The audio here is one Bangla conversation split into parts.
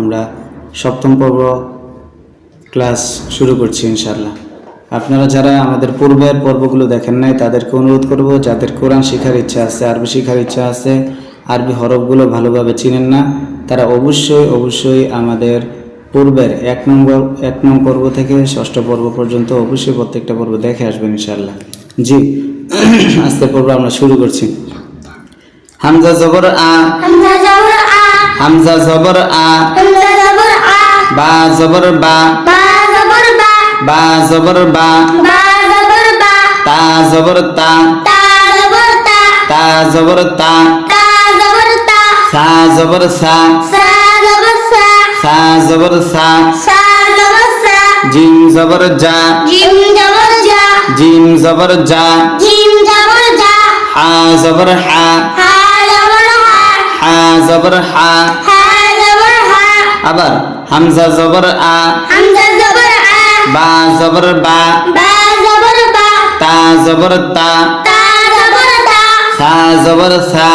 আমরা সপ্তম পর্ব ক্লাস শুরু করছি ইনশাল্লাহ আপনারা যারা আমাদের পূর্বের পর্বগুলো দেখেন নাই, তাদেরকে অনুরোধ করব, যাদের কোরআন শেখার ইচ্ছা আছে, আরবি শেখার ইচ্ছা আছে, আরবি হরফগুলো ভালোভাবে চিনেন না, তারা অবশ্যই অবশ্যই আমাদের পূর্বের এক নম্বর, এক নং পর্ব থেকে ষষ্ঠ পর্ব পর্যন্ত অবশ্যই প্রত্যেকটা পর্ব দেখে আসবেন ইনশাল্লাহ জি, আজকের পর্ব আমরা শুরু করছি। হামজা জবর আ হামজা জবর আ। হামজা জবর আ। বা জবর বা। বা জবর বা। বা জবর বা। বা জবর বা। তা জবর তা। তা জবর তা। তা জবর তা। তা জবর তা। সা জবর সা। সা জবর সা। সা জবর সা। সা জবর সা। জিম জবর যা। জিম জবর জা জিম জবর যা। জিম জবর জা হা জবর হা হা জবর হা। হা জবর হা আবার হামজা জবর আ বা জবর বা তা জবর তা সা জবর সা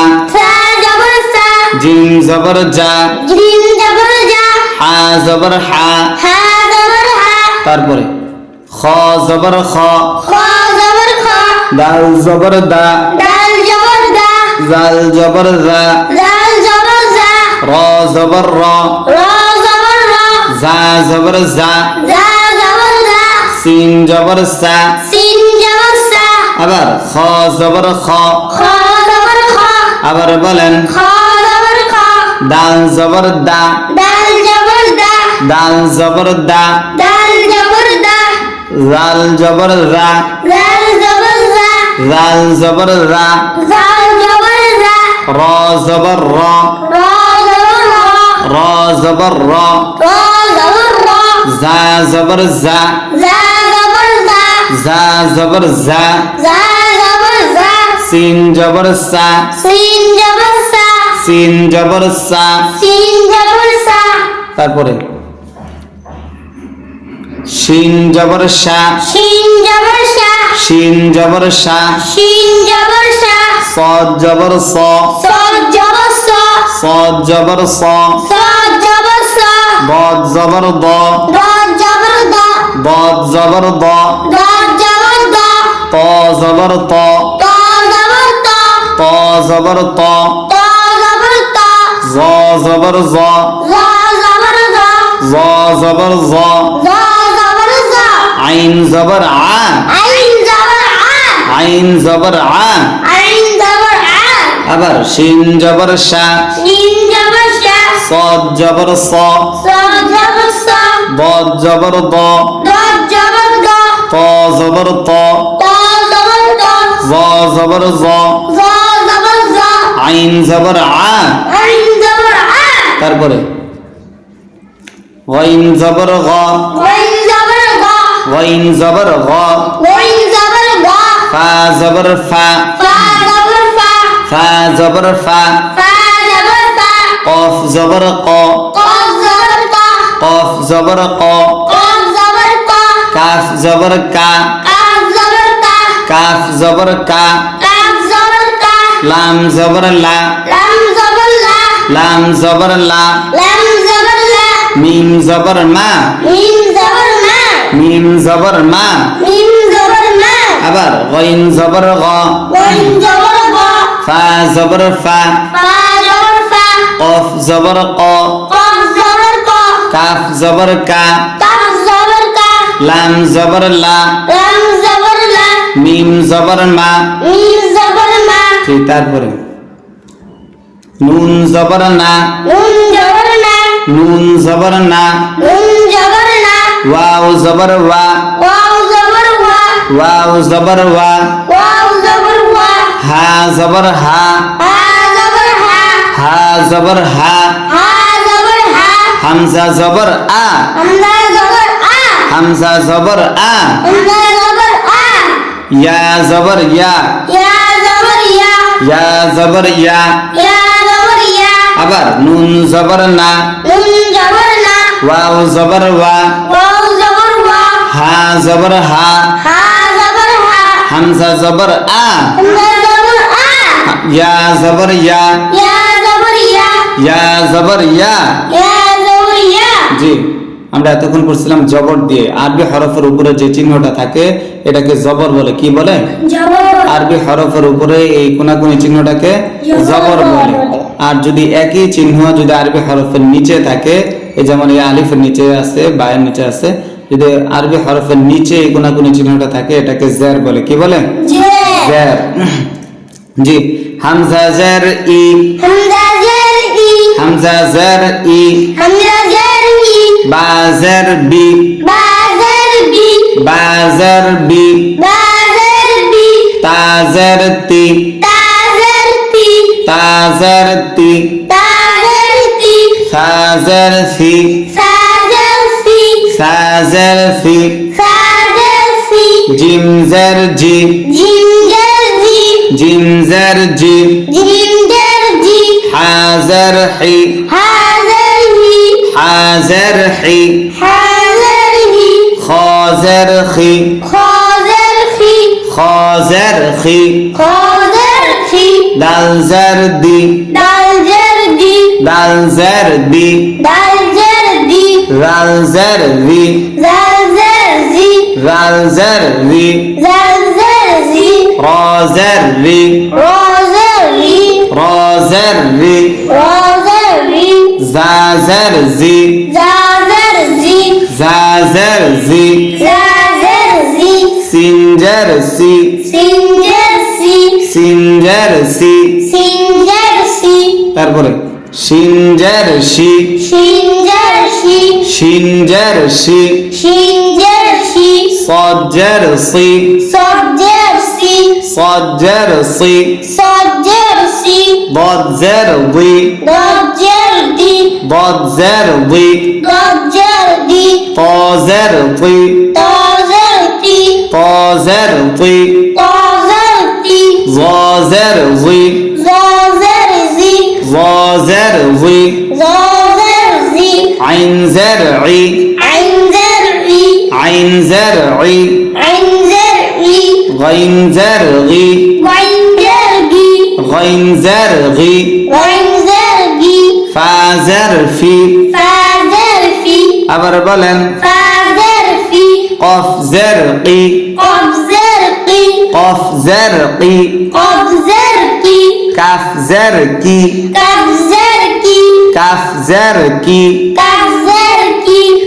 জিম জবর যা জা হা জবর হা তারপরে খ জবর খ দাল জবর দা দাল জবর দা জাল জবর জা র জবর র জা জবর জা সিন জবর সা আবার খ জবর খ আবার বলেন দাল জবর দা দাল জবর দা দাল জবর রা দাল জবর রা র জবর র র জবর র জা জবর জা জা জবর জা সিন জবর সা সিন জবর সা সিন জবর সা সিন জবর সা তারপরে শিন জবর সা শিন জবর সা শিন জবর সা শিন জবর সা সদ জবর স। সদ জবর স। সদ জবর স। সদ জবর স। বদ জবর দ। বদ জবর দ। বদ জবর দ। বদ জবর দ। ত জবর ত। ত জবর ত। ত জবর ত। ত জবর ত। জ জবর জ। জ জবর জ। জ জবর জ। জ আইন জবর আ। আইন জবর আ। আইন জবর আ। আইন জবর আ। আবার শিন জবর শা। শিন জবর সদ জবর স। সদ জবর স। বদ জবর দ। বদ জবর দ। ত জবর ত। ত জবর ত। জ জবর জ। জ জবর জ। আইন জবর আ। আইন জবর আ। তারপরে। ওয়াইন জবর গ। ওয়াইন গ গইন জবর গ। ওয়াইন জবর গ। ফা জবর ফা। ফা জবর ফা। ফা জবর ফা। ফা জবর ফা। কফ জবর ক। কফ জবর ক। কফ জবর ক। কফ জবর ক। কাফ জবর কা। কাফ জবর কা। কাফ জবর কা। কাফ জবর কা। লাম জবর লা। লাম জবর লা। লাম জবর লা। লাম জবর লা। মিম জবর মা। মিম জবর মিম জবর মা। মিম জবর মা। আবার গইন জবর গ। ওয়াইন জবর গ। ফা জবর ফা। ফা জবর ফা। কফ জবর ক। কফ জবর ক। কাফ জবর কা। কাফ জবর কা। লাম জবর লা। লাম জবর লা। মিম জবর মা। মিম জবর মা। ঠিক তারপরে। নুন জবর না। নুন জবর না। নুন জবর না। নুন জবর না ওয়াও জবর ওয়া ওয়াও জবর ওয়া ওয়াও জবর ওয়া ওয়াও জবর ওয়া হা জবর হা হা জবর হা হা জবর হা হা জবর হা হামজা জবর আ হামজা জবর আ হামজা জবর আ হামজা জবর আ ইয়া জবর ইয়া ইয়া জবর ইয়া ইয়া জবর ইয়া ইয়া জবর ইয়া আবার নুন জবর না নুন জবর না ওয়াও জবর হা জবর হা। হামজা জবর আ। ইয়া জবর ইয়া। ইয়া জবর ইয়া। জবর আমরা এতক্ষণ পড়ছিলাম জবর দিয়ে। আরবি হরফের উপরে যে চিহ্নটা থাকে এটাকে জবর বলে। কি বলে? আরবি হরফের উপরে এই কোনাকুনি চিহ্নটাকে জবর বলে। আর যদি একই চিহ্ন যদি আরবি হরফের নিচে থাকে এই যেমন এই আলিফের নিচে আছে বায়ের নিচে আছে যদি আরবি হরফের নিচে এই কোনাকুনি চিহ্নটা থাকে এটাকে জের বলে। কি বলে? জে জের জি। হামজা জের ই। হামজা জের ই। হামজা জের ই। হামজা জের ই। বা জের বি। বা জের বি। বা জের বি। বা জের বি। তা জের তি। তা জের তি। তা জের তি। তা জের তি। সা জের সি। সি সা জের সি সা জের সি জিম জের জি জিম জের জি জিম জের জি জিম জের জি হা জের হি হা জের হি হা জের হি হা জের হি খ জের খি খ জের খি খ জের খি খ জের খি দাল জের দি দাল জের দি দাল জের দি দাল দি রাল জের রি জাল জের জি রাল জের রি জাল জের জি র জের রি র জের রি র জের রি র জের রি জা জের জি জা জের জি জা জের জি জা জের জি সিন জের সি সিন জের সি সিন জের সি সিন জের সি তারপরে শিন জের شنجرشي شنجرشي صجرسي صجرسي صجرسي صجرسي ضجردي ضجردي ضجردي ضجردي طازرطي طازرطي طازرطي طازرطي ظازرزي ظازرزي ظازرزي জি عين زر عي আইন জের ই عين زر عي আইন জের ই غين زر غي ওয়াইন জের গি غين زر غي ওয়াইন জের গি فا زر في ফা জের ফি আবার বলেন ফা জের ফি قف زر قي কব জের কি قف زر قي কব জের কি কাফ জের কি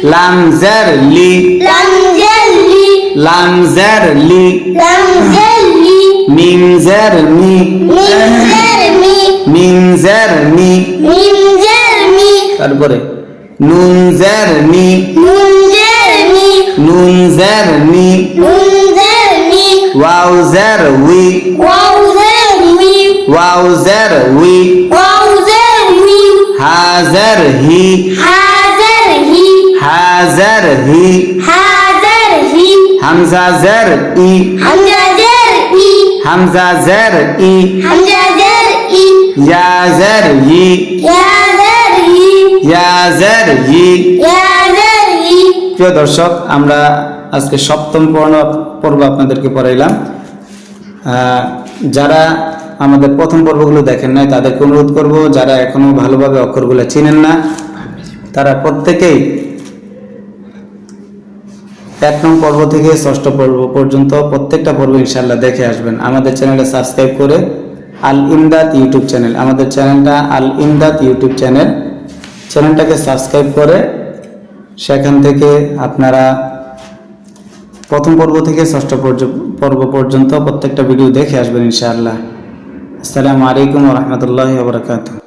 কি লাম জের লি। লাম জের লি। লাম জের লি। লাম জের লি মিম জের মি। মিম জের মি। মিম জের মি। মিম জের মি। তারপরে নুন জের মি। নুন জের মি। নুন জের মি জের হি। হা জের হি। হামজা জের ই। হামজা জের ই। হামজা জের ই। হামজা জের ই। ইয়া জের ই। ইয়া জের ই। ইয়া জের ই। ইয়া জের ই। প্রিয় দর্শক আমরা আজকে সপ্তম পর্ণ পর্ব আপনাদেরকে পড়াইলাম। আহ, যারা আমাদের প্রথম পর্বগুলো দেখেন নাই তাদেরকে অনুরোধ করব যারা এখনও ভালোভাবে অক্ষরগুলো চিনেন না তারা প্রত্যেকেই এক নং পর্ব থেকে ষষ্ঠ পর্ব পর্যন্ত প্রত্যেকটা পর্ব ইনশাল্লাহ দেখে আসবেন। আমাদের চ্যানেলে সাবস্ক্রাইব করে আল ইমদাদ ইউটিউব চ্যানেল, আমাদের চ্যানেলটা আল ইমদাদ ইউটিউব চ্যানেল চ্যানেলটাকে সাবস্ক্রাইব করে সেখান থেকে আপনারা প্রথম পর্ব থেকে ষষ্ঠ পর্ব পর্যন্ত প্রত্যেকটা ভিডিও দেখে আসবেন ইনশাআল্লাহ। আসসালামু আলাইকুম রহমতুল্লাহ বরকাত